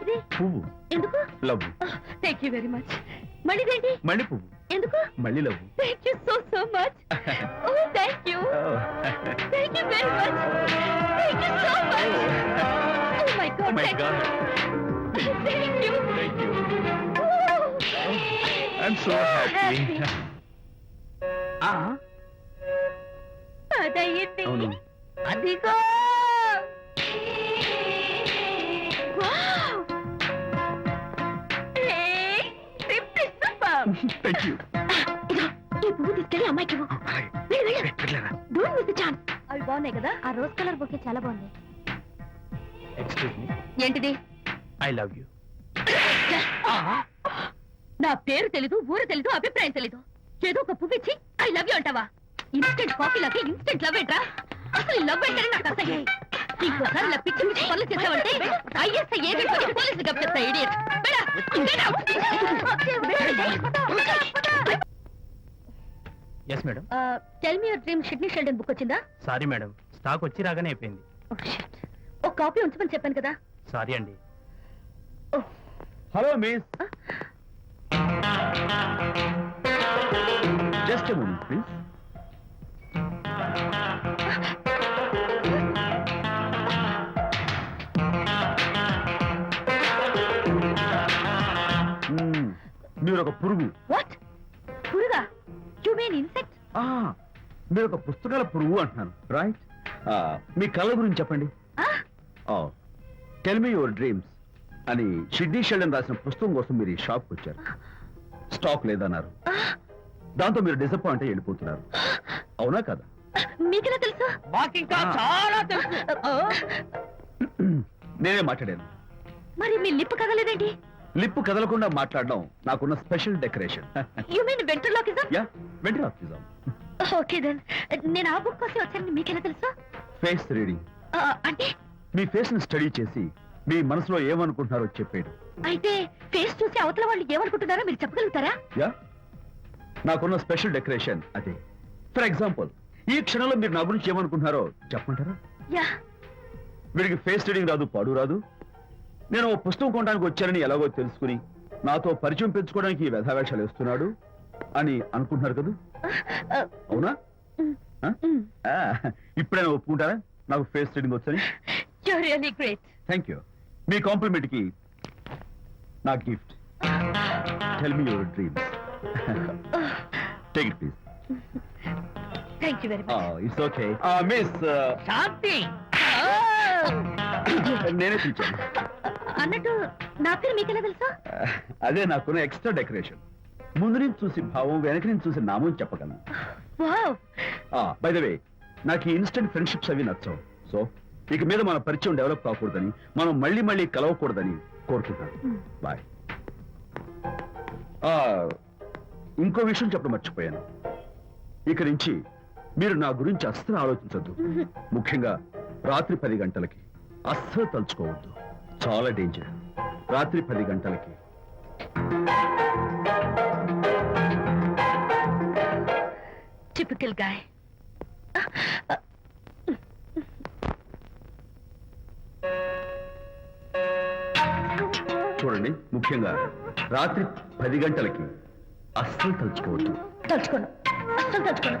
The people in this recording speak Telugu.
ఏంటిది పువ్వు. ఎందుకు? Love thank you very much మళ్ళీ ఇదేంటి మళ్ళీ పువ్వు. ఎందుకు? మళ్ళీ love thank you so so much oh thank you thank you very much thank you so much oh my God my God you thank you thank you I'm so happy అదయ్యింది అవును. అదిగో. థ్యాంక్ యూ ఈ పువ్వు తీసుకెళ్ళి అమ్మాయికి ఇవ్వు. వెళ్ళు, వెళ్ళు. Don't miss the chance. అవి బాగున్నాయి కదా? ఆ రోజ్ కలర్ బొకే చాలా బాగుంది. ఎక్స్క్యూజ్ మీ ఏంటిది? ఐ లవ్ యూ నా పేరు తెలీదు ఊరు తెలీదు అభిప్రాయం తెలీదు. ఏదో ఒక పువ్వు ఇచ్చి ఐ లవ్ యూ అంటావా? ఇన్స్టెంట్ కాఫీలకి ఇన్స్టెంట్ లవ్ ఏంట్రా? అసలు లవ్ ఏంటని నాకు అసహ్యం ఇంకోసారి ఇలా పిచ్చి పిచ్చి పనులు చేసావంటే ఐఎస్ఐ ఏజెంట్ పోలీసులు కప్పిస్తా idiot yes madam tell me your dream Sidney Sheldon book వచ్చిందా? సారీ మేడం స్టాక్ వచ్చి రాగానే అయిపోయింది. Oh, shit. ఒక కాపీ ఉంచమని చెప్పాను కదా. సారీ అండి. Oh. Hello miss just moment మీరు ఒక పురుగు. వాట్ పురుగా? యు మీన్ ఇన్సెక్ట్ ఆ, మీరు ఒక పుస్తకాల పురుగు అంటున్నాను. రైట్ మీ కళ్ళ గురించి చెప్పండి. టెల్ మీ యువర్ డ్రీమ్స్ అని షిడ్నీ షెల్డన్ రాసిన పుస్తకం కోసం మీరు ఈ షాప్కి వచ్చారు. స్టాక్ లేదన్నారు. దాంతో మీరు డిసప్పాయింట్ అయ్యి వెళ్ళిపోతున్నారు. అవునా కదా? మీకెలా తెలుసు? మాకింకా చాలా తెలుసు. నేనే మాట్లాడాను. మరి మీ లిప్ కదలేదేంటి? లిప్పు కదలకుండా మాట్లాడడం నాకున్న special decoration. You mean ventriloquism ya okay then నేను ఆ బుక్ కోసం వచ్చానని మీకెలా తెలుసు? ఫేస్ రీడింగ్ అంటే? మీ ఫేస్ని స్టడీ చేసి మీ మనసులో ఏమనుకుంటున్నారో చెప్పేయడం. అయితే ఫేస్ చూసి అవతల వాళ్ళు ఏమనుకుంటున్నారో మీరు చెప్పగలుగుతారా? యా నాకున్న స్పెషల్ డెకరేషన్ అదే. ఫర్ ఎగ్జాంపుల్ ఈ క్షణంలో మీరు నా గురించి ఏమనుకుంటున్నారో చెప్పమంటారా? యా వీడికి ఫేస్ రీడింగ్ రాదు పాడు రాదు. నేను ఓ పుస్తకం కొనడానికి వచ్చానని ఎలాగో తెలుసుకుని నాతో పరిచయం పెంచుకోవడానికి ఈ వ్యధావేషాలు వేస్తున్నాడు అని అనుకుంటున్నారు కదా? అవునా? ఆ? ఇప్పుడైనా ఒప్పుకుంటారా? నాకు ఫేస్ రీడింగ్ వచ్చని. థ్యాంక్ యూ మీ కాంప్లిమెంట్కి నా gift tell me your dreams take it please it's okay miss Shanti నేనే పిలిచాను. అన్నట్టు నా పేరు మీకెలా తెలుసా? అదే నాకున్న ఎక్స్ట్రా డెకరేషన్. ముందు నుంచి చూసి భావం వెనక నుంచి చూసి నామం చెప్పగలను. వావ్! బై ద వే నాకు ఈ ఇన్స్టెంట్ ఫ్రెండ్షిప్స్ అవి నచ్చవు. సో ఇక మీద మన పరిచయం డెవలప్ కాకూడదని మనం మళ్ళీ మళ్ళీ కలవకూడదని కోరుకుంటాను బాయ్ ఇంకో విషయం చెప్పడం మర్చిపోయాను. ఇక నుంచి మీరు నా గురించి అస్సలు ఆలోచించద్దు. ముఖ్యంగా రాత్రి పది గంటలకి అస్సలు తలుచుకోవద్దు. చాలా డేంజర్ రాత్రి పది గంటలకి. టిపికల్ గాయ్ చూడండి ముఖ్యంగా రాత్రి పది గంటలకి. అస్సలు తలుచుకోవద్దు. తలుచుకోను. అస్సలు తలుచుకోను.